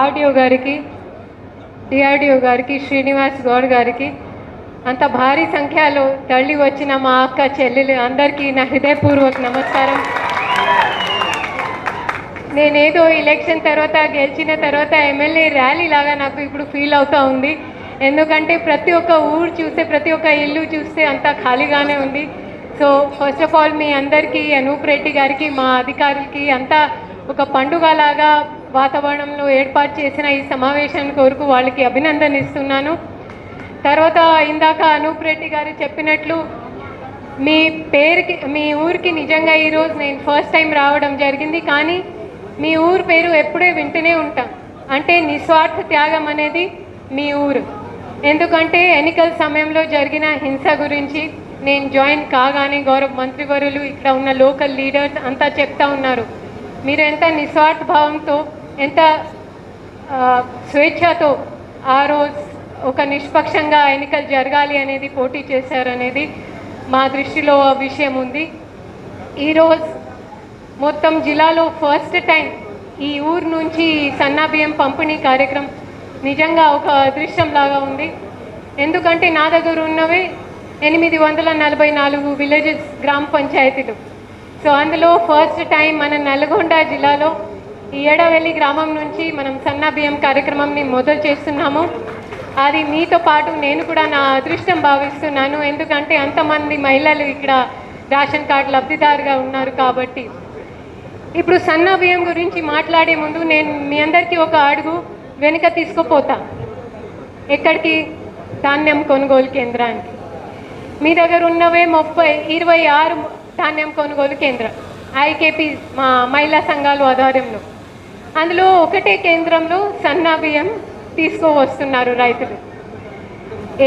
RDO గారికి DRDO గారికి శ్రీనివాస్ గౌడ్ గారికి అంత భారీ సంఖ్యలో తల్లి వచ్చిన మా అక్క చెల్లెలు అందరికీ నా హృదయపూర్వక నమస్కారం. నేనేదో ఎలక్షన్ తర్వాత గెలిచిన తర్వాత ఎమ్మెల్యే ర్యాలీ లాగా నాకు ఇప్పుడు ఫీల్ అవుతూ ఉంది. ఎందుకంటే ప్రతి ఒక్క ఊరు చూస్తే ప్రతి ఒక్క ఇల్లు చూస్తే అంతా ఖాళీగానే ఉంది. సో ఫస్ట్ ఆఫ్ ఆల్ మీ అందరికీ అనూప్ రెడ్డి గారికి మా అధికారులకి అంతా ఒక పండుగలాగా వాతావరణంలో ఏర్పాటు చేసిన ఈ సమావేశాన్ని కొరకు వాళ్ళకి అభినందన ఇస్తున్నాను తర్వాత ఇందాక అనూప్ రెడ్డి గారు చెప్పినట్లు మీ పేరుకి మీ ఊరికి నిజంగా ఈరోజు నేను ఫస్ట్ టైం రావడం జరిగింది. కానీ మీ ఊరు పేరు ఎప్పుడే వింటూనే ఉంటాం. అంటే నిస్వార్థ త్యాగం అనేది మీ ఊరు. ఎందుకంటే ఎన్నికల సమయంలో జరిగిన హింస గురించి నేను జాయిన్ కాగానే గౌరవ మంత్రివరులు ఇక్కడ ఉన్న లోకల్ లీడర్స్ అంతా చెప్తా ఉన్నారు. మీరు ఎంత నిస్వార్థ భావంతో ఎంత స్వేచ్ఛతో ఆ రోజు ఒక నిష్పక్షంగా ఎన్నికలు జరగాలి అనేది పోటీ చేశారనేది మా దృష్టిలో విషయం ఉంది. ఈరోజు మొత్తం జిల్లాలో ఫస్ట్ టైం ఈ ఊరు నుంచి సన్నాబియ్యం సన్నా బియ్యం పంపిణీ కార్యక్రమం నిజంగా ఒక అదృష్టం లాగా ఉంది. ఎందుకంటే నా దగ్గర ఉన్నవి ఎనిమిది వందల నలభై నాలుగు విలేజెస్ గ్రామ పంచాయతీలు. సో అందులో ఫస్ట్ టైం మన నల్గొండ జిల్లాలో ఈ ఏడవెల్లి గ్రామం నుంచి మనం సన్న బియ్యం కార్యక్రమంని మొదలు చేస్తున్నాము. అది మీతో పాటు నేను కూడా నా అదృష్టం భావిస్తున్నాను. ఎందుకంటే అంతమంది మహిళలు ఇక్కడ రేషన్ కార్డు లబ్ధిదారుగా ఉన్నారు కాబట్టి. ఇప్పుడు సన్న బియ్యం గురించి మాట్లాడే ముందు నేను మీ అందరికీ ఒక అడుగు వెనుక తీసుకుపోతా. ఎక్కడికి? ధాన్యం కొనుగోలు కేంద్రానికి. మీ దగ్గర ఉన్నవే ముప్పై ఇరవై ఆరు ధాన్యం కొనుగోలు కేంద్రం. ఐకేపీ మా మహిళా సంఘాలు ఆధ్వర్యంలో. అందులో ఒకటే కేంద్రంలో సన్నా బియ్యం తీసుకువస్తున్నారు రైతులు.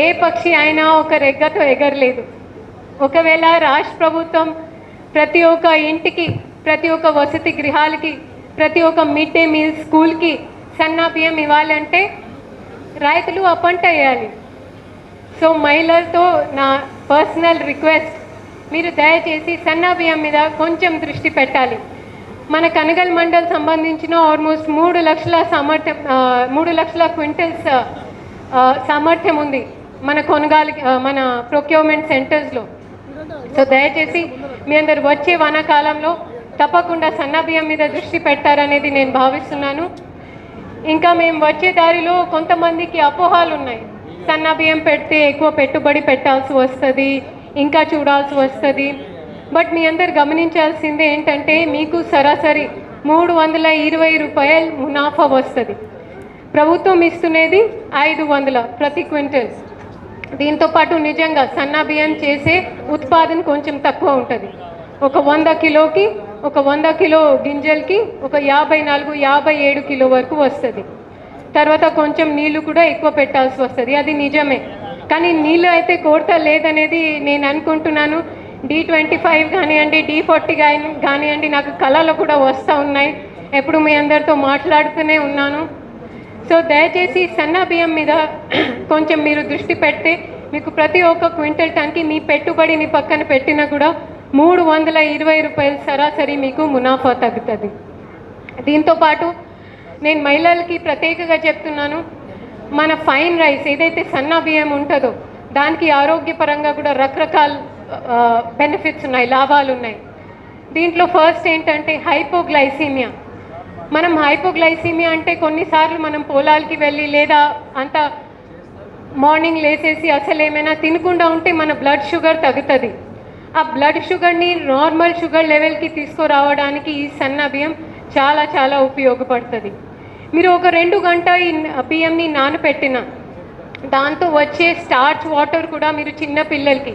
ఏ పక్షి అయినా ఒక రెగ్గతో ఎగరలేదు. ఒకవేళ రాష్ట్ర ప్రభుత్వం ప్రతి ఒక్క ఇంటికి ప్రతి ఒక్క వసతి గృహాలకి ప్రతి ఒక్క మిడ్ డే మీల్ స్కూల్కి సన్నా బియ్యం ఇవ్వాలంటే రైతులు ఆ పంట వేయాలి. సో మహిళలతో నా పర్సనల్ రిక్వెస్ట్ మీరు దయచేసి సన్నా బియ్యం మీద కొంచెం దృష్టి పెట్టాలి. మన కనగల్ మండల్ సంబంధించిన ఆల్మోస్ట్ మూడు లక్షల సామర్థ్యం మూడు లక్షల క్వింటల్స్ సామర్థ్యం ఉంది మన కొనగాలి మన ప్రొక్యూర్మెంట్ సెంటర్స్లో సో దయచేసి మీ అందరు వచ్చే వానాకాలంలో తప్పకుండా సన్న బియ్యం మీద దృష్టి పెట్టారనేది నేను భావిస్తున్నాను. ఇంకా మేము వచ్చే దారిలో కొంతమందికి అపోహాలు ఉన్నాయి. సన్న బియ్యం పెడితే ఎక్కువ పెట్టుబడి పెట్టాల్సి వస్తుంది ఇంకా చూడాల్సి వస్తుంది. బట్ మీ అందరు గమనించాల్సింది ఏంటంటే మీకు సరాసరి మూడు వందల ఇరవై రూపాయలు మునాఫా వస్తుంది. ప్రభుత్వం ఇస్తున్నది ఐదు వందల ప్రతి క్వింటల్. దీంతో పాటు నిజంగా సన్న బియ్యం చేసే ఉత్పాదన కొంచెం తక్కువ ఉంటుంది. ఒక వంద కిలోకి ఒక వంద కిలో గింజలకి ఒక యాభై నాలుగు యాభై ఏడు కిలో వరకు వస్తుంది. తర్వాత కొంచెం నీళ్ళు కూడా ఎక్కువ పెట్టాల్సి వస్తుంది. అది నిజమే. కానీ నీళ్ళు అయితే కోరత లేదనేది నేను అనుకుంటున్నాను. డి ట్వంటీ ఫైవ్ కానివ్వండి డి ఫార్టీ కానివ్వండి నాకు కళలు కూడా వస్తూ ఉన్నాయి. ఎప్పుడు మీ అందరితో మాట్లాడుతూనే ఉన్నాను. సో దయచేసి సన్న బియ్యం మీద కొంచెం మీరు దృష్టి పెడితే మీకు ప్రతి ఒక్క క్వింటల్ టన్కి మీ పెట్టుబడిని పక్కన పెట్టినా కూడా మూడు వందల ఇరవై రూపాయలు సరాసరి మీకు మునాఫా తగ్గుతుంది. దీంతో పాటు నేను మహిళలకి ప్రత్యేకంగా చెప్తున్నాను మన ఫైన్ రైస్ ఏదైతే సన్న బియ్యం ఉంటుందో దానికి ఆరోగ్యపరంగా కూడా రకరకాల బెనిఫిట్స్ ఉన్నాయి లాభాలు ఉన్నాయి. దీంట్లో ఫస్ట్ ఏంటంటే హైపోగ్లైసీమియా మనం హైపోగ్లైసీమియా అంటే కొన్నిసార్లు మనం పొలాలకి వెళ్ళి లేదా అంత మార్నింగ్ లేసేసి అసలు ఏమైనా తినకుండా ఉంటే మన బ్లడ్ షుగర్ తగ్గుతుంది. ఆ బ్లడ్ షుగర్ని నార్మల్ షుగర్ లెవెల్కి తీసుకురావడానికి ఈ సన్న బియ్యం చాలా చాలా ఉపయోగపడుతుంది. మీరు ఒక రెండు గంట ఈ బియ్యంని నానపెట్టిన దాంతో వచ్చే స్టార్చ్ వాటర్ కూడా మీరు చిన్న పిల్లలకి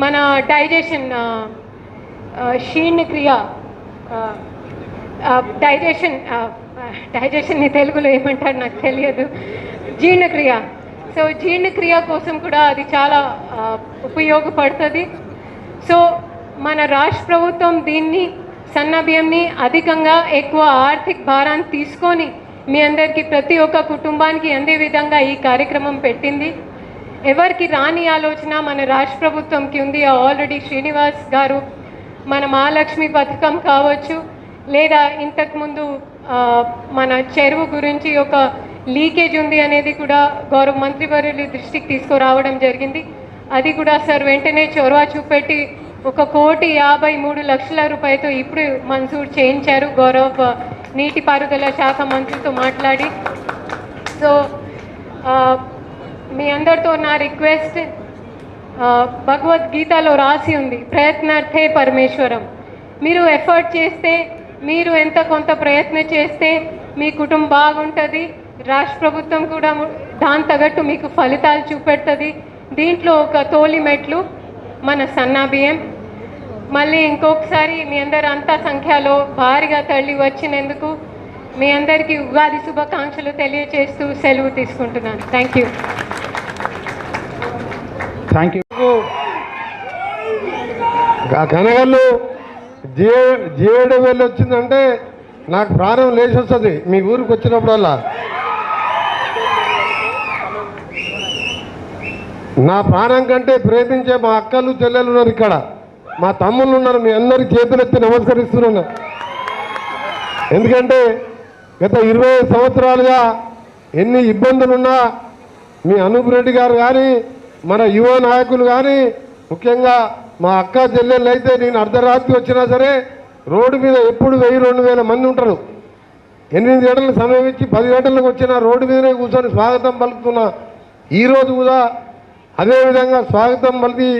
మన డైజెషన్ క్షీణ క్రియ డైజెషన్ డైజెషన్ని తెలుగులో ఏమంటారు నాకు తెలియదు. జీర్ణక్రియ. సో జీర్ణక్రియ కోసం కూడా అది చాలా ఉపయోగపడుతుంది. సో మన రాష్ట్ర ప్రభుత్వం దీన్ని సన్న బియ్యంని అధికంగా ఎక్కువ ఆర్థిక భారాన్ని తీసుకొని మీ అందరికీ ప్రతి ఒక్క కుటుంబానికి అందే విధంగా ఈ కార్యక్రమం పెట్టింది. ఎవరికి రాని ఆలోచన మన రాష్ట్ర ప్రభుత్వంకి ఉంది. ఆల్రెడీ శ్రీనివాస్ గారు మన మహాలక్ష్మి పథకం కావచ్చు లేదా ఇంతకుముందు మన చెరువు గురించి ఒక లీకేజ్ ఉంది అనేది కూడా గౌరవ మంత్రివర్యులు దృష్టికి తీసుకురావడం జరిగింది. అది కూడా సార్ వెంటనే చొరవ చూపెట్టి ఒక కోటి యాభై మూడు లక్షల రూపాయలతో ఇప్పుడు మంజూరు చేయించారు గౌరవ నీటిపారుదల శాఖ మంత్రితో మాట్లాడి. సో మీ అందరితో నా రిక్వెస్ట్ భగవద్గీతలో రాసి ఉంది ప్రయత్నార్థే పరమేశ్వరం. మీరు ఎఫర్ట్ చేస్తే మీరు ఎంత కొంత ప్రయత్నం చేస్తే మీ కుటుంబం బాగుంటుంది రాష్ట్ర ప్రభుత్వం కూడా దాని తగ్గట్టు మీకు ఫలితాలు చూపెడుతుంది. దీంట్లో ఒక తోలి మెట్లు మన సన్నా బియ్యం మళ్ళీ ఇంకొకసారి మీ అందరు అంతా సంఖ్యలో భారీగా తరలి వచ్చినందుకు మీ అందరికీ ఉగాది శుభాకాంక్షలు తెలియజేస్తూ సెలవు తీసుకుంటున్నాను. Thank you thank you. కనగళ్ళు జిఏడు వెళ్ళి వచ్చిందంటే నాకు ప్రాణం లేచి వస్తుంది మీ ఊరికి వచ్చినప్పుడల్లా. నా ప్రాణం కంటే ప్రేమించే మా అక్కలు చెల్లెలు ఉన్నారు ఇక్కడ. మా తమ్ముళ్ళు ఉన్నారు మీ అందరికి చేతులెత్తి నమస్కరిస్తున్నాను. ఎందుకంటే గత ఇరవై సంవత్సరాలుగా ఎన్ని ఇబ్బందులున్నా మీ అనూప్ రెడ్డి గారు కానీ మన యువ నాయకులు కానీ ముఖ్యంగా మా అక్క చెల్లెళ్ళు అయితే నేను అర్ధరాత్రి వచ్చినా సరే రోడ్డు మీద ఎప్పుడు వెయ్యి రెండు వేల మంది ఉంటారు. ఎనిమిది గంటలకు సమయం ఇచ్చి పది గంటలకు వచ్చిన రోడ్డు మీదనే కూర్చొని స్వాగతం పలుకుతున్నా ఈరోజు కూడా అదేవిధంగా స్వాగతం పలికి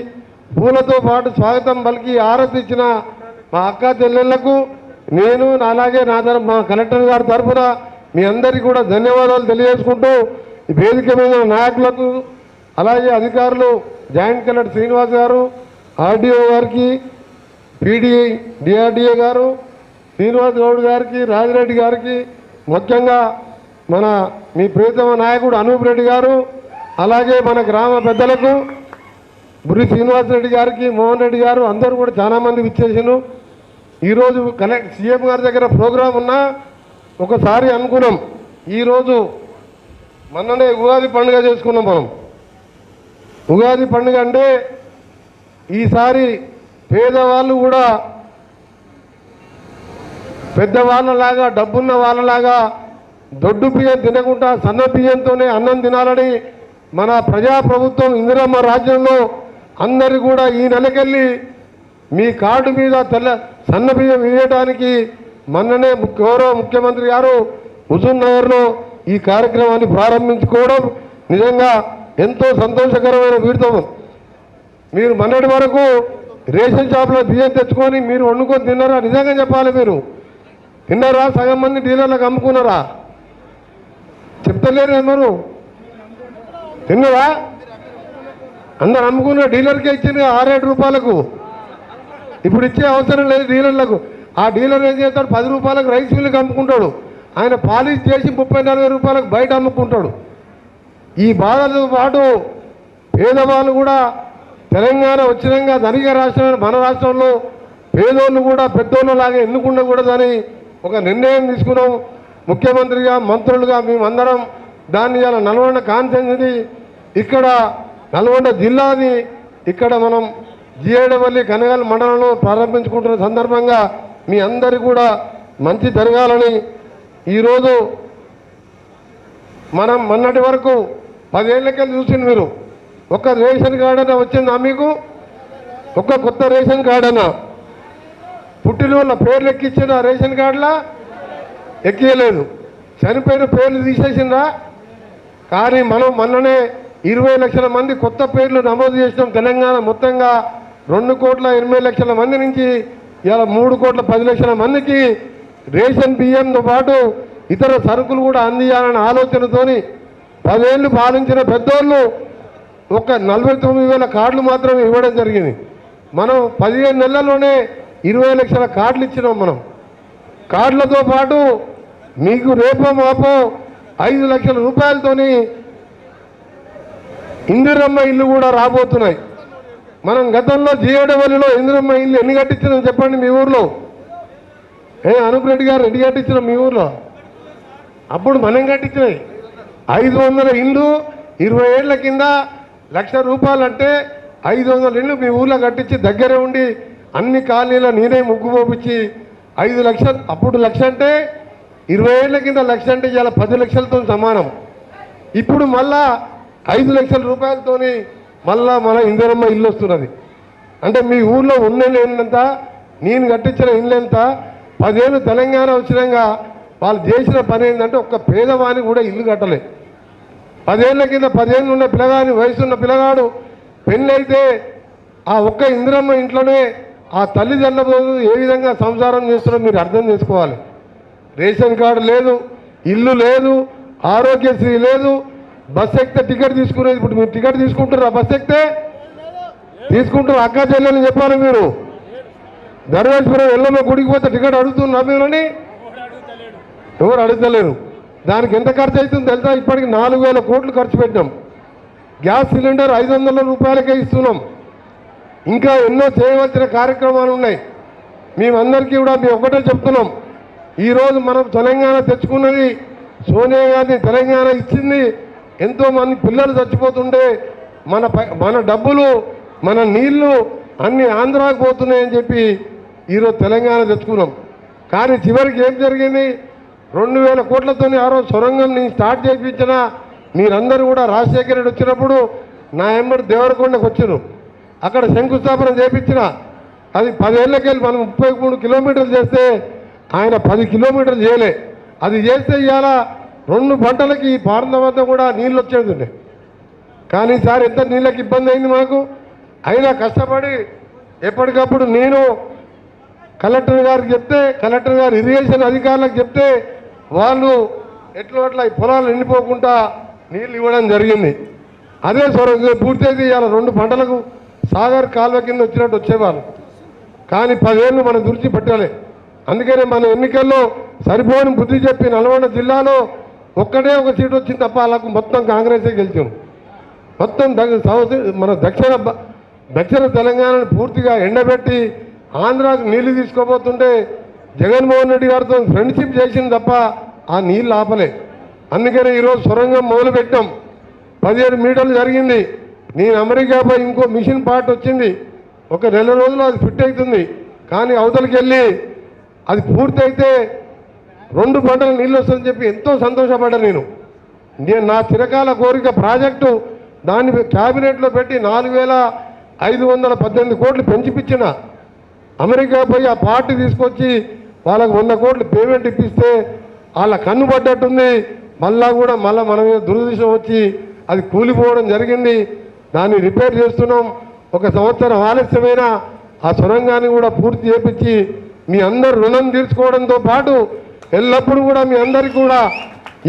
పూలతో పాటు స్వాగతం పలికి ఆరతి ఇచ్చిన మా అక్క చెల్లెళ్ళకు నేను అలాగే నా తరఫు మా కలెక్టర్ గారి తరఫున మీ అందరికీ కూడా ధన్యవాదాలు తెలియజేసుకుంటూ ఈ వేదిక మీద నాయకులకు అలాగే అధికారులు జాయింట్ కలెక్టర్ శ్రీనివాస్ గారు ఆర్డీఓ గారికి పీడీ డిఆర్డీఏ గారు శ్రీనివాస్ గౌడ్ గారికి రాజిరెడ్డి గారికి ముఖ్యంగా మన మీ ప్రియతమ నాయకుడు అనూప్ రెడ్డి గారు అలాగే మన గ్రామ పెద్దలకు బురి శ్రీనివాస్ రెడ్డి గారికి మోహన్ రెడ్డి గారు అందరూ కూడా చాలామంది ఇచ్చేసాను ఈరోజు కలెక్ట్ సీఎం గారి దగ్గర ప్రోగ్రాం ఉన్నా ఒకసారి అనుకున్నాం. ఈరోజు మొన్ననే ఉగాది పండుగ చేసుకున్నాం మనం. ఉగాది పండుగ అంటే ఈసారి పేదవాళ్ళు కూడా పెద్దవాళ్ళలాగా డబ్బున్న వాళ్ళలాగా దొడ్డు బియ్యం తినకుండా సన్న బియ్యంతోనే అన్నం తినాలని మన ప్రజాప్రభుత్వం ఇందిరమ్మ రాజ్యంలో అందరు కూడా ఈ నెలకెళ్ళి మీ కార్డు మీద తెల్ల సన్న బియ్యం వేయడానికి మొన్ననే గౌరవ ముఖ్యమంత్రి గారు హుజూర్ నగర్లో ఈ కార్యక్రమాన్ని ప్రారంభించుకోవడం నిజంగా ఎంతో సంతోషకరమైన వీడితం మీరు మొన్నటి వరకు రేషన్ షాప్లో బియ్యం తెచ్చుకొని మీరు వండుకొని తిన్నారా? నిజంగా చెప్పాలి మీరు. తిన్నారా? సగం మంది డీలర్లకు అమ్ముకున్నారా? చెప్తలేరు మీరు తిన్నారా? అందరు అమ్ముకున్న డీలర్కే ఇచ్చింది ఆరేడు రూపాయలకు. ఇప్పుడు ఇచ్చే అవసరం లేదు డీలర్లకు. ఆ డీలర్ ఏం చేస్తాడు? పది రూపాయలకు రైస్ మిల్లుకి అమ్ముకుంటాడు. ఆయన పాలిష్ చేసి ముప్పై నలభై రూపాయలకు బయట అమ్ముకుంటాడు. ఈ బాధలతో పాటు పేదవాళ్ళు కూడా తెలంగాణ వచ్చినాక ధనిక రాష్ట్రమైన మన రాష్ట్రంలో పేదోళ్ళు కూడా పెద్దోళ్ళు లాగా ఎన్నుకుండకూడదని ఒక నిర్ణయం తీసుకున్నాం. ముఖ్యమంత్రిగా మంత్రులుగా మేమందరం దాన్ని ఇలా నల్గొండ కాన్సెన్స్ని ఇక్కడ నల్గొండ జిల్లాని ఇక్కడ మనం జిఏడవల్లి కనగల్ మండలంలో ప్రారంభించుకుంటున్న సందర్భంగా మీ అందరి కూడా మంచి జరగాలని ఈరోజు మనం మొన్నటి వరకు పదేళ్ళకెళ్ళి చూసింది మీరు. ఒక్క రేషన్ కార్డు అన్న వచ్చిందా మీకు? ఒక్క కొత్త రేషన్ కార్డు అన్న పుట్టిన వాళ్ళ పేర్లు ఎక్కించిన రేషన్ కార్డులా? ఎక్కియలేదు. చనిపోయిన పేర్లు తీసేసిందా కానీ మనం మొన్ననే ఇరవై లక్షల మంది కొత్త పేర్లు నమోదు చేసినాం తెలంగాణ మొత్తంగా. రెండు కోట్ల ఎనభై లక్షల మంది నుంచి ఇలా మూడు కోట్ల పది లక్షల మందికి రేషన్ బియ్యంతో పాటు ఇతర సరుకులు కూడా అందియాలనే ఆలోచనతోని పదేళ్ళు పాలించిన పెద్దోళ్ళు ఒక నలభై తొమ్మిది వేల కార్డులు మాత్రమే ఇవ్వడం జరిగింది. మనం పదిహేను నెలల్లోనే ఇరవై లక్షల కార్డులు ఇచ్చినాం మనం. కార్డులతో పాటు మీకు రేపో మాపో ఐదు లక్షల రూపాయలతోని ఇందిరమ్మ ఇల్లు కూడా రాబోతున్నాయి. మనం గతంలో జీఏడవల్లిలో ఇందిరమ్మ ఇల్లు ఎన్ని కట్టించినాం చెప్పండి మీ ఊర్లో? ఏ అనూప్ రెడ్డి గారు ఎన్ని కట్టించినాం మీ ఊర్లో? అప్పుడు మనం కట్టించినాయి ఐదు వందల ఇల్లు ఇరవై ఏళ్ళ కింద లక్ష రూపాయలు అంటే ఐదు వందల ఇండ్లు మీ ఊర్లో కట్టించి దగ్గరే ఉండి అన్ని కాలనీలో నేనే ముగ్గు పోపించి ఐదు లక్షలు అప్పుడు లక్ష అంటే ఇరవై ఏళ్ళ కింద లక్ష అంటే చాలా పది లక్షలతో సమానం. ఇప్పుడు మళ్ళా ఐదు లక్షల రూపాయలతోని మళ్ళా మన ఇందిరమ్మ ఇల్లు వస్తున్నది. అంటే మీ ఊర్లో ఉన్న ఎంత నేను కట్టించిన ఇల్లు ఎంత పదేళ్ళు తెలంగాణ వచ్చినాక వాళ్ళు చేసిన పని ఏంటంటే ఒక్క పేదవానికి కూడా ఇల్లు కట్టలే. పదేళ్ళ కింద పదేళ్ళు ఉన్న పిల్లగాని వయసున్న పిల్లగాడు పెళ్ళైతే ఆ ఒక్క ఇందిరమ్మ ఇంట్లోనే ఆ తల్లిదండ్రులు ఏ విధంగా సంసారం చేస్తున్నారో మీరు అర్థం చేసుకోవాలి. రేషన్ కార్డు లేదు ఇల్లు లేదు ఆరోగ్యశ్రీ లేదు బస్ ఎక్కితే టికెట్ తీసుకునేది ఇప్పుడు మీరు టికెట్ తీసుకుంటారా బస్ ఎక్కితే? తీసుకుంటారు అక్క చెల్లెని చెప్పాలి మీరు. ధర్మేశ్వరం ఎల్లమ్మ గుడికి పోతే టికెట్ అడుగుతున్నా మీరని ఎవరు అడుగుతలేరు. దానికి ఎంత ఖర్చు అవుతుందో తెలుసా? ఇప్పటికి నాలుగు వేల కోట్లు ఖర్చు పెట్టాం గ్యాస్ సిలిండర్ ఐదు వందల రూపాయలకే ఇస్తున్నాం. ఇంకా ఎన్నో చేయవలసిన కార్యక్రమాలు ఉన్నాయి. మేమందరికీ కూడా మేము ఒకటే చెప్తున్నాం. ఈరోజు మనం తెలంగాణ తెచ్చుకున్నది సోనియా గాంధీ తెలంగాణ ఇచ్చింది. ఎంతోమంది పిల్లలు చచ్చిపోతుంటే మన మన డబ్బులు మన నీళ్ళు అన్ని ఆంధ్రాకు పోతున్నాయని చెప్పి ఈరోజు తెలంగాణ తెచ్చుకున్నాం. కానీ చివరికి ఏం జరిగింది? రెండు వేల కోట్లతోని ఆ రోజు సొరంగం నేను స్టార్ట్ చేయించిన. మీరందరూ కూడా రాజశేఖర రెడ్డి వచ్చినప్పుడు నా ఎంబడి దేవరకొండకు వచ్చారు. అక్కడ శంకుస్థాపన చేపించిన అది పదేళ్ళకెళ్ళి మనం ముప్పై మూడు కిలోమీటర్లు చేస్తే ఆయన పది కిలోమీటర్లు చేయలే. అది చేస్తే ఇవాళ రెండు పంటలకి పారంద వద్ద కూడా నీళ్ళు వచ్చేది కానీ సార్ ఎంత నీళ్ళకి ఇబ్బంది అయింది మాకు? అయినా కష్టపడి ఎప్పటికప్పుడు నేను కలెక్టర్ గారికి చెప్తే కలెక్టర్ గారు ఇరిగేషన్ అధికారులకు చెప్తే వాళ్ళు ఎట్లా అట్లా ఈ పొలాలు ఎండిపోకుండా నీళ్ళు ఇవ్వడం జరిగింది. అదే సొర పూర్తయితే ఇవాళ రెండు పంటలకు సాగర్ కాలువ కింద వచ్చినట్టు వచ్చేవాళ్ళు. కానీ పదేళ్ళు మనం దృష్టి పెట్టాలి. అందుకనే మన ఎన్నికల్లో సరిపోని బుద్ధి చెప్పి నల్గొండ జిల్లాలో ఒక్కటే ఒక సీటు వచ్చింది తప్ప వాళ్ళకు మొత్తం కాంగ్రెసే గెలిచాం. మొత్తం మన దక్షిణ దక్షిణ తెలంగాణను పూర్తిగా ఎండబెట్టి ఆంధ్రాకు నీళ్ళు తీసుకోబోతుంటే జగన్మోహన్ రెడ్డి గారితో ఫ్రెండ్షిప్ చేసింది తప్ప ఆ నీళ్ళు ఆపలే. అందుకనే ఈరోజు సొరంగం మొదలుపెట్టాం. పదిహేడు మీటర్లు జరిగింది. నేను అమెరికా పోయి ఇంకో మిషన్ పార్ట్ వచ్చింది. ఒక నెల రోజులు అది ఫిట్ అవుతుంది. కానీ అవతలికి వెళ్ళి అది పూర్తయితే రెండు పంటలు నీళ్ళు వస్తుందని చెప్పి ఎంతో సంతోషపడ్డా నేను. నేను నా చిరకాల కోరిక ప్రాజెక్టు దాన్ని క్యాబినెట్లో పెట్టి నాలుగు వేల ఐదు వందల పద్దెనిమిది కోట్లు పెంచిపించిన అమెరికా పోయి ఆ పార్టీ తీసుకొచ్చి వాళ్ళకు వంద కోట్లు పేమెంట్ ఇప్పిస్తే వాళ్ళ కన్ను పడ్డట్టుంది. మళ్ళా కూడా మళ్ళీ మన మీద దురదృష్టం వచ్చి అది కూలిపోవడం జరిగింది. దాన్ని రిపేర్ చేస్తున్నాం. ఒక సంవత్సరం ఆలస్యమైన ఆ సొరంగాన్ని కూడా పూర్తి చేపించి మీ అందరు రుణం తీర్చుకోవడంతో పాటు ఎల్లప్పుడూ కూడా మీ అందరికీ కూడా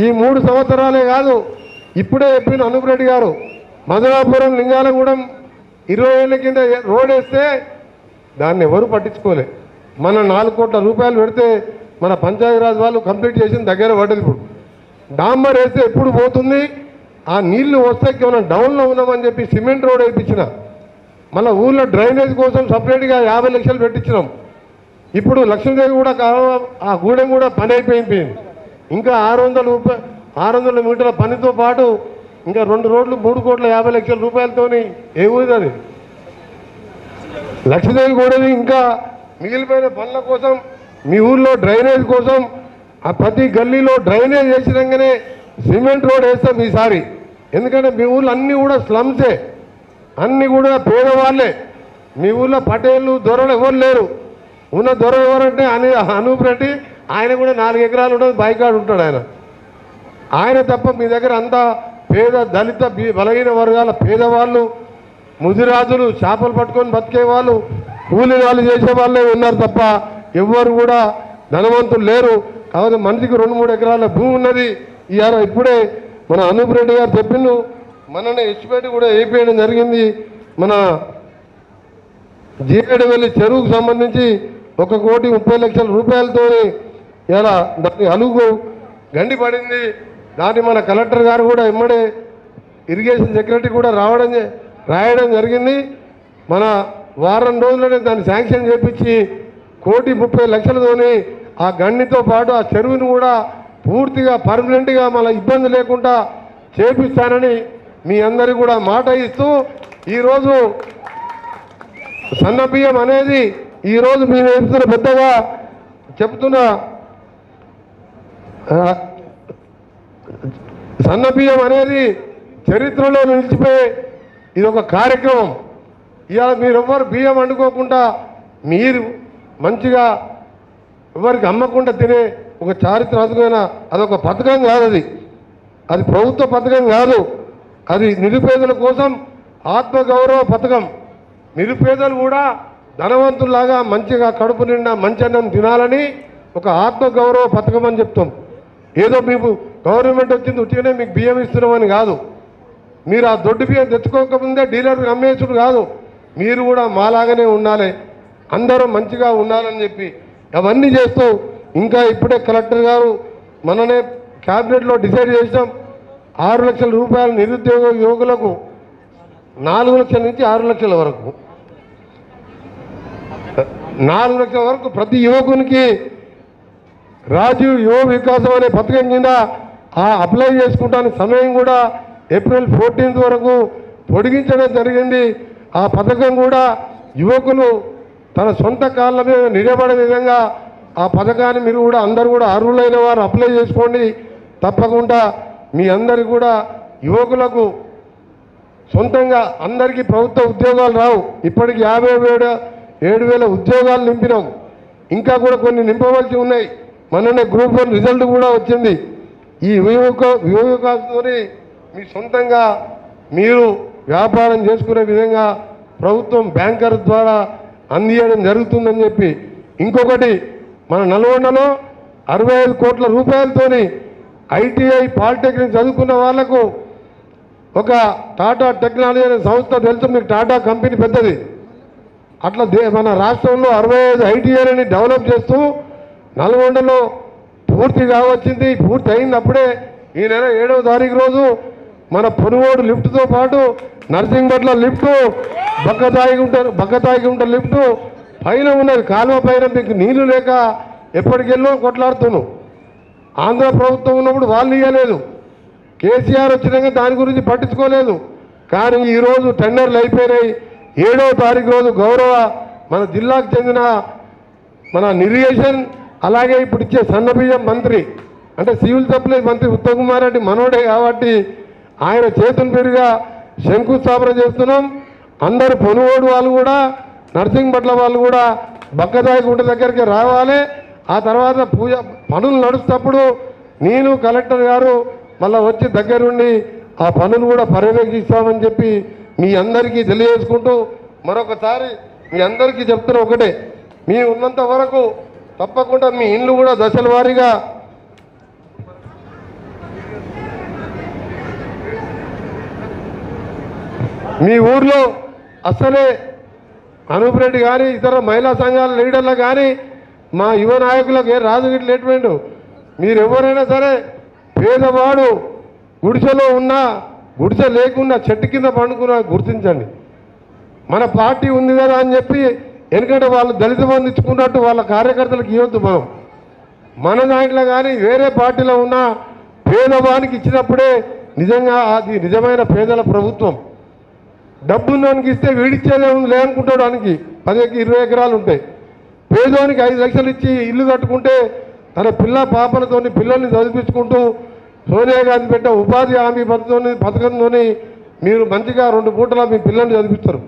ఈ మూడు సంవత్సరాలే కాదు ఇప్పుడే చెప్పిన అనూప్ రెడ్డి గారు మధురాపురం లింగాలగూడెం ఇరవై ఏళ్ళ కింద రోడ్ వేస్తే దాన్ని ఎవరు పట్టించుకోలే. మన నాలుగు కోట్ల రూపాయలు పెడితే మన పంచాయతీరాజ్ వాళ్ళు కంప్లీట్ చేసిన దగ్గర పడ్డది ఇప్పుడు. డాంబర్ వేస్తే ఎప్పుడు పోతుంది? ఆ నీళ్ళు వస్తే మనం డౌన్లో ఉన్నామని చెప్పి సిమెంట్ రోడ్ వేయించిన. మళ్ళీ ఊళ్ళో డ్రైనేజ్ కోసం సపరేట్గా యాభై లక్షలు పెట్టించినాం. ఇప్పుడు లక్ష్మీదేవి కూడా ఆ గూడెం కూడా పని అయిపోయింది ఇంకా ఆరు వందల రూపాయ ఆరు వందల మీటర్ల పనితో పాటు ఇంకా రెండు రోడ్లు మూడు కోట్ల యాభై లక్షల రూపాయలతోని ఏ ఊరిది అది? లక్ష్మీదేవి గూడెం ఇంకా మిగిలిపోయిన పనుల కోసం మీ ఊళ్ళో డ్రైనేజ్ కోసం ఆ ప్రతి గల్లీలో డ్రైనేజ్ వేసినాకనే సిమెంట్ రోడ్ వేస్తాం ఈసారి. ఎందుకంటే మీ ఊళ్ళో అన్నీ కూడా స్లమ్సే. అన్నీ కూడా పేదవాళ్ళే. మీ ఊర్లో పటేళ్ళు దొరలు ఎవరు లేరు. ఉన్న దొర ఎవరంటే అని అనూప్ రెడ్డి ఆయన కూడా నాలుగు ఎకరాలు ఉంటుంది బైకాడు ఉంటాడు ఆయన. ఆయన తప్ప మీ దగ్గర అంతా పేద దళిత బలహీన వర్గాల పేదవాళ్ళు ముదిరాజులు చేపలు పట్టుకొని బతికే వాళ్ళు కూలి నాలుగు చేసే వాళ్ళే ఉన్నారు తప్ప ఎవ్వరు కూడా ధనవంతులు లేరు. కాకపోతే మనిషికి రెండు మూడు ఎకరాల భూమి ఉన్నది. ఇవాళ ఇప్పుడే మన అనూప్ రెడ్డి గారు చెప్పిండు. మనని ఎస్టిమేట్ కూడా వేయడం జరిగింది. మన జీవేడవెల్లి చెరువుకు సంబంధించి ఒక కోటి ముప్పై లక్షల రూపాయలతో ఇలా దాని అలుగు గండి పడింది. దాన్ని మన కలెక్టర్ గారు కూడా ఇమ్మడే ఇరిగేషన్ సెక్రటరీ కూడా రావడం రాయడం జరిగింది. మన వారం రోజుల్లోనే దాన్ని శాంక్షన్ చేపించి కోటి ముప్పై లక్షలతోని ఆ గండితో పాటు ఆ చెరువును కూడా పూర్తిగా పర్మనెంట్గా మళ్ళీ ఇబ్బంది లేకుండా చేపిస్తానని మీ అందరికీ కూడా మాట ఇస్తూ ఈరోజు సన్న బియ్యం అనేది ఈరోజు మీరు చెప్తున్న పెద్దగా చెప్తున్న సన్నబియ్యం సన్న బియ్యం అనేది చరిత్రలో నిలిచిపోయే ఇది ఒక కార్యక్రమం. ఇవాళ మీరెవ్వరు బియ్యం వండుకోకుండా మీరు మంచిగా ఎవరికి అమ్మకుండా తినే ఒక చారిత్రాత్మకమైన అదొక పథకం కాదు అది. అది ప్రభుత్వ పథకం కాదు. అది నిరుపేదల కోసం ఆత్మగౌరవ పథకం. నిరుపేదలు కూడా ధనవంతుల్లాగా మంచిగా కడుపు నిండా మంచి అన్నం తినాలని ఒక ఆత్మగౌరవ పథకం అని చెప్తాం. ఏదో మీకు గవర్నమెంట్ వచ్చింది ఉట్టిగానే మీకు బియ్యం ఇస్తున్నామని కాదు. మీరు ఆ దొడ్డు బియ్యం తెచ్చుకోకముందే డీలర్కి అమ్మేసుడు కాదు. మీరు కూడా మాలాగానే ఉండాలి. అందరూ మంచిగా ఉండాలని చెప్పి అవన్నీ చేస్తూ ఇంకా ఇప్పుడే కలెక్టర్ గారు మననే క్యాబినెట్లో డిసైడ్ చేసినాం. ఆరు లక్షల రూపాయల నిరుద్యోగ యువకులకు నాలుగు లక్షల నుంచి ఆరు లక్షల వరకు. నాలుగు లక్షల వరకు ప్రతి యువకునికి రాజీవ్ యువ వికాసం అనే పథకం కింద ఆ అప్లై చేసుకుంటానికి సమయం కూడా ఏప్రిల్ ఫోర్టీన్త్ వరకు పొడిగించడం జరిగింది. ఆ పథకం కూడా యువకులు తన సొంత కాళ్ళ మీద నిలబడే విధంగా ఆ పథకాన్ని మీరు కూడా అందరూ కూడా అర్హులైన వారు అప్లై చేసుకోండి. తప్పకుండా మీ అందరు కూడా యువకులకు సొంతంగా అందరికీ ప్రభుత్వ ఉద్యోగాలు రావు. ఇప్పటికి యాభై వేల ఏడు వేల ఉద్యోగాలు నింపినాం. ఇంకా కూడా కొన్ని నింపవలసి ఉన్నాయి. మొన్ననే గ్రూప్ వన్ రిజల్ట్ కూడా వచ్చింది. ఈ యువక యువకులతో మీ సొంతంగా మీరు వ్యాపారం చేసుకునే విధంగా ప్రభుత్వం బ్యాంకర్ ద్వారా అందియడం జరుగుతుందని చెప్పి ఇంకొకటి మన నల్గొండలో అరవై ఐదు కోట్ల రూపాయలతోని ఐటీఐ పాలిటెక్నిక్ చదువుకున్న వాళ్ళకు ఒక టాటా టెక్నాలజీ అనే సంస్థ తెలుసు మీకు టాటా కంపెనీ పెద్దది. అట్లా దే మన రాష్ట్రంలో అరవై ఐదు ఐటీఐలని డెవలప్ చేస్తూ నల్గొండలో పూర్తి కావచ్చింది పూర్తి అయినప్పుడే ఈ నెల ఏడవ తారీఖు రోజు మన పొనుగోడు లిఫ్ట్తో పాటు నర్సింగ్పట్ల లిఫ్ట్ బక్కతాయిగుంట బక్కతాయిగుంట లిఫ్ట్ పైన ఉన్నది కాలువ పైన మీకు నీళ్ళు లేక ఎప్పటికెళ్ళో కొట్లాడుతున్నాం ఆంధ్ర ప్రభుత్వం ఉన్నప్పుడు వాళ్ళు ఇవ్వలేదు కేసీఆర్ వచ్చినాక దాని గురించి పట్టించుకోలేదు. కానీ ఈరోజు టెండర్లు అయిపోయినాయి. ఏడవ తారీఖు రోజు గౌరవ మన జిల్లాకు చెందిన మన ఇరిగేషన్ అలాగే ఇప్పుడు ఇచ్చే సన్నబియ్యం మంత్రి అంటే సివిల్ సప్లై మంత్రి ఉత్తమ్ కుమార్ రెడ్డి మనోడే కాబట్టి ఆయన చేతుల పేరుగా శంకుస్థాపన చేస్తున్నాం. అందరు పనువోడు వాళ్ళు కూడా నర్సింగ్పట్ల వాళ్ళు కూడా బక్కదాయి గుంట దగ్గరికి రావాలి. ఆ తర్వాత పూజ పనులు నడుస్తప్పుడు నేను కలెక్టర్ గారు మళ్ళీ వచ్చి దగ్గరుండి ఆ పనులు కూడా పర్యవేక్షిస్తామని చెప్పి మీ అందరికీ తెలియజేసుకుంటూ మరొకసారి మీ అందరికీ చెప్తున్న ఒకటే. మీ ఉన్నంత వరకు తప్పకుండా మీ ఇండ్లు కూడా దశల వారీగా మీ ఊర్లో అసలే అనూప్ రెడ్డి కానీ ఇతర మహిళా సంఘాల లీడర్లు కానీ మా యువ నాయకులకు ఏ రాజు గిట్ల లేటువంటి మీరు ఎవరైనా సరే పేదవాడు గుడిసెలో ఉన్నా గుడిసె లేకున్నా చెట్టు కింద పండుకున్నా గుర్తించండి. మన పార్టీ ఉంది కదా అని చెప్పి ఎందుకంటే వాళ్ళు దళిత బంధించుకున్నట్టు వాళ్ళ కార్యకర్తలకు ఇవ్వద్దు మనం. మన దాంట్లో కానీ వేరే పార్టీలో ఉన్న పేదవానికి ఇచ్చినప్పుడే నిజంగా అది నిజమైన పేదల ప్రభుత్వం. డబ్బున్నోనికి ఇస్తే వీడిచ్చేదే ఉంది లేనుకుంటాడు వానికి పది ఇరవై ఎకరాలు ఉంటాయి. పేదోనికి ఐదు లక్షలు ఇచ్చి ఇల్లు కట్టుకుంటే తన పిల్ల పాపలతోని పిల్లల్ని చదివించుకుంటూ సోనియా గాంధీ పెట్టే ఉపాధి హామీ పథకంతో పథకంతోని మీరు మంచిగా రెండు పూటలా మీ పిల్లల్ని చదివిస్తారు.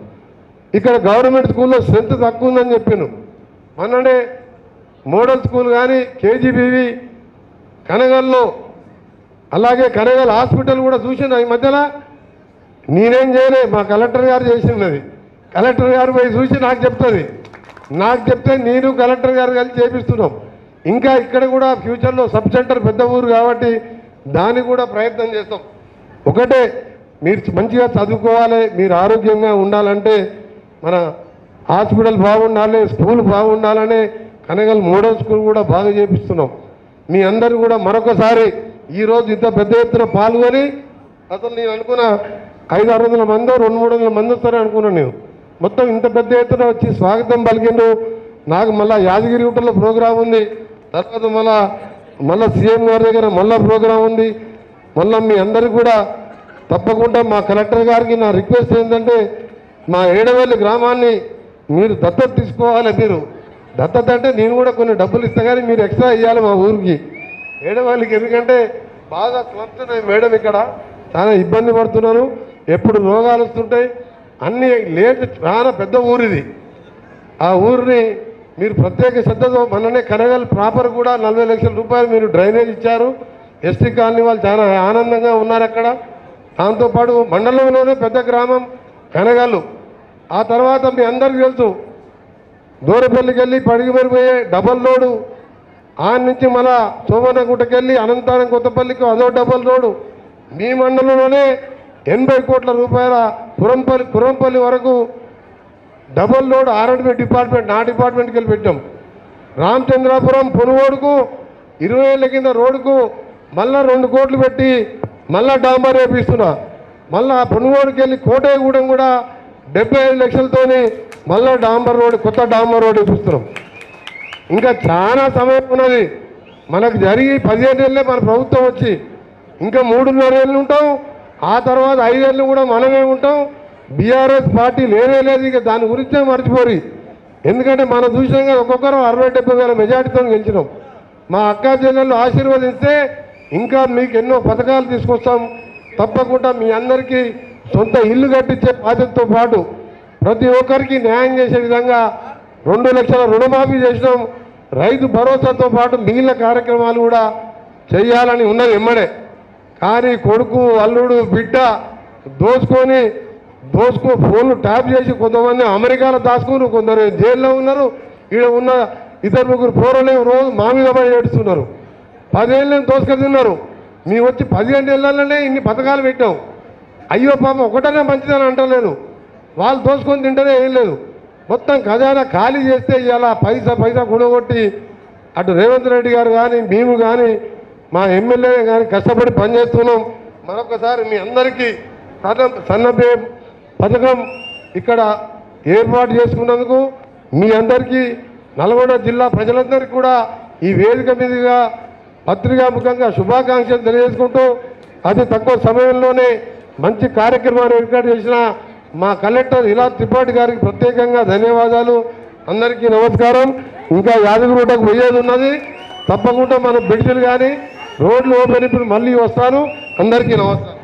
ఇక్కడ గవర్నమెంట్ స్కూల్లో స్ట్రెంత్ తక్కువ ఉందని చెప్పాను. మొన్ననే మోడల్ స్కూల్ కానీ కేజీబీవి కనగల్లో అలాగే కనగల్ హాస్పిటల్ కూడా చూసాను ఈ మధ్యలో నేనేం చేయలే మా కలెక్టర్ గారు చేసినది కలెక్టర్ గారు పోయి చూసి నాకు చెప్తుంది. నాకు చెప్తే నేను కలెక్టర్ గారు కలిసి చేపిస్తున్నాం. ఇంకా ఇక్కడ కూడా ఫ్యూచర్లో సబ్ సెంటర్ పెద్ద ఊరు కాబట్టి దాన్ని కూడా ప్రయత్నం చేస్తాం. ఒకటే మీరు మంచిగా చదువుకోవాలి మీరు ఆరోగ్యంగా ఉండాలంటే మన హాస్పిటల్ బాగుండాలి స్కూల్ బాగుండాలని కనగల్ మోడల్ స్కూల్ కూడా బాగా చేపిస్తున్నాం. మీ అందరూ కూడా మరొకసారి ఈరోజు ఇంత పెద్ద ఎత్తున పాల్గొని అసలు నేను అనుకున్న ఐదు ఆరు వందల మంది రెండు మూడు వందల మంది వస్తారని అనుకున్నాను నేను. మొత్తం ఇంత పెద్ద ఎత్తున వచ్చి స్వాగతం పలికిండు. నాకు మళ్ళా యాదగిరి గుట్టలో ప్రోగ్రాం ఉంది. తర్వాత మళ్ళా మళ్ళా సీఎం గారి దగ్గర మళ్ళా ప్రోగ్రాం ఉంది. మళ్ళా మీ అందరికి కూడా తప్పకుండా మా కలెక్టర్ గారికి నా రిక్వెస్ట్ ఏంటంటే మా ఏడవల్లి గ్రామాన్ని మీరు దత్తత తీసుకోవాలి మీరు. దత్తత అంటే నేను కూడా కొన్ని డబ్బులు ఇస్తా కానీ మీరు ఎక్స్ట్రా ఇవ్వాలి మా ఊరికి. ఏడవాళ్ళకి ఎందుకంటే బాగా క్లబ్తున్నాయి మేడం ఇక్కడ. చాలా ఇబ్బంది పడుతున్నారు ఎప్పుడు రోగాలు వస్తుంటాయి అన్ని లేట్ చాలా పెద్ద ఊరిది. ఆ ఊరిని మీరు ప్రత్యేక శ్రద్ధతో మననే కనగల్ ప్రాపర్ కూడా నలభై లక్షల రూపాయలు మీరు డ్రైనేజ్ ఇచ్చారు. ఎస్టీ కాలనీ వాళ్ళు చాలా ఆనందంగా ఉన్నారు అక్కడ. దాంతోపాటు మండలంలోనే పెద్ద గ్రామం కనగల్లు. ఆ తర్వాత మీ అందరికీ తెలుసు దూరపల్లికి వెళ్ళి పడిగిపోయి డబల్ రోడ్డు ఆ నుంచి మళ్ళా సోమనగుట్టకెళ్ళి అనంతరం కొత్తపల్లికి అదో డబల్ రోడ్డు. మీ మండలంలోనే ఎనభై కోట్ల రూపాయల పురంపల్లి పురంపల్లి వరకు డబల్ లోడ్ ఆర్ఎండ్బి డిపార్ట్మెంట్ నా డిపార్ట్మెంట్కి వెళ్ళి పెట్టాం. రామచంద్రాపురం పునుగోడుకు ఇరవై ఏళ్ళ కింద రోడ్డుకు మళ్ళా రెండు కోట్లు పెట్టి మళ్ళా డాంబర్ వేపిస్తున్నా. మళ్ళా పునుగోడుకి వెళ్ళి కోటయ్యగూడెం కూడా డెబ్బై ఐదు లక్షలతోని మళ్ళా డాంబర్ రోడ్ కొత్త డాంబర్ రోడ్ వేపిస్తున్నాం. ఇంకా చాలా సమయం ఉన్నది. మనకు జరిగి పదిహేను ఏళ్ళే మన ప్రభుత్వం వచ్చి ఇంకా మూడున్నర ఏళ్ళు ఉంటాం. ఆ తర్వాత ఐదేళ్ళు కూడా మనమే ఉంటాం. బీఆర్ఎస్ పార్టీ లేనే లేదు ఇక దాని గురించే మర్చిపోయి ఎందుకంటే మనం చూసినాం కదా ఒక్కొక్కరు అరవై డెబ్బై వేల మెజార్టీతో గెలిచినాం. మా అక్క జిల్లాలో ఆశీర్వదిస్తే ఇంకా మీకు ఎన్నో పథకాలు తీసుకొస్తాం. తప్పకుండా మీ అందరికీ సొంత ఇల్లు కట్టించే బాధ్యతతో పాటు ప్రతి ఒక్కరికి న్యాయం చేసే విధంగా రెండు లక్షల రుణమాఫీ చేసినాం. రైతు భరోసాతో పాటు మిగిలిన కార్యక్రమాలు కూడా చేయాలని ఉన్నది ఎమ్మడే. కానీ కొడుకు అల్లుడు బిడ్డ దోచుకొని దోచుకో ఫోన్లు ట్యాప్ చేసి కొంతమంది అమెరికాలో దాచుకున్నారు కొందరు జైల్లో ఉన్నారు. ఈడ ఉన్న ఇద్దరు ముగ్గురు పోరలే రోజు మా మీద పడి ఏడుస్తున్నారు. పదేళ్ళని దోసుకొని తిన్నారు. మేము వచ్చి పదిహేను ఏళ్ళలోనే ఇన్ని పథకాలు పెట్టాం. అయ్యో పాపం ఒకటనే మంచిదని అంటలేదు. వాళ్ళు దోసుకొని తింటేనే ఏం లేదు. మొత్తం ఖజానా ఖాళీ చేస్తే ఇలా పైసా పైసా కూడగొట్టి అటు రేవంత్ రెడ్డి గారు కానీ మేము కానీ మా ఎమ్మెల్యే కానీ కష్టపడి పనిచేస్తున్నాం. మరొకసారి మీ అందరికీ సన్న సన్నపే పథకం ఇక్కడ ఏర్పాటు చేసుకున్నందుకు మీ అందరికీ నల్గొండ జిల్లా ప్రజలందరికీ కూడా ఈ వేదిక మీదుగా పత్రికాముఖంగా శుభాకాంక్షలు తెలియజేసుకుంటూ అతి తక్కువ సమయంలోనే మంచి కార్యక్రమాన్ని ఏర్పాటు చేసిన మా కలెక్టర్ ఇలా త్రిపాఠి గారికి ప్రత్యేకంగా ధన్యవాదాలు. అందరికీ నమస్కారం. ఇంకా యాదగిరిగుట్టకు పోయేది ఉన్నది. తప్పకుండా మన బిడ్డలు కానీ రోడ్లు ఓపెన్ ఇప్పుడు మళ్ళీ వస్తాను. అందరికీ నమస్కారం.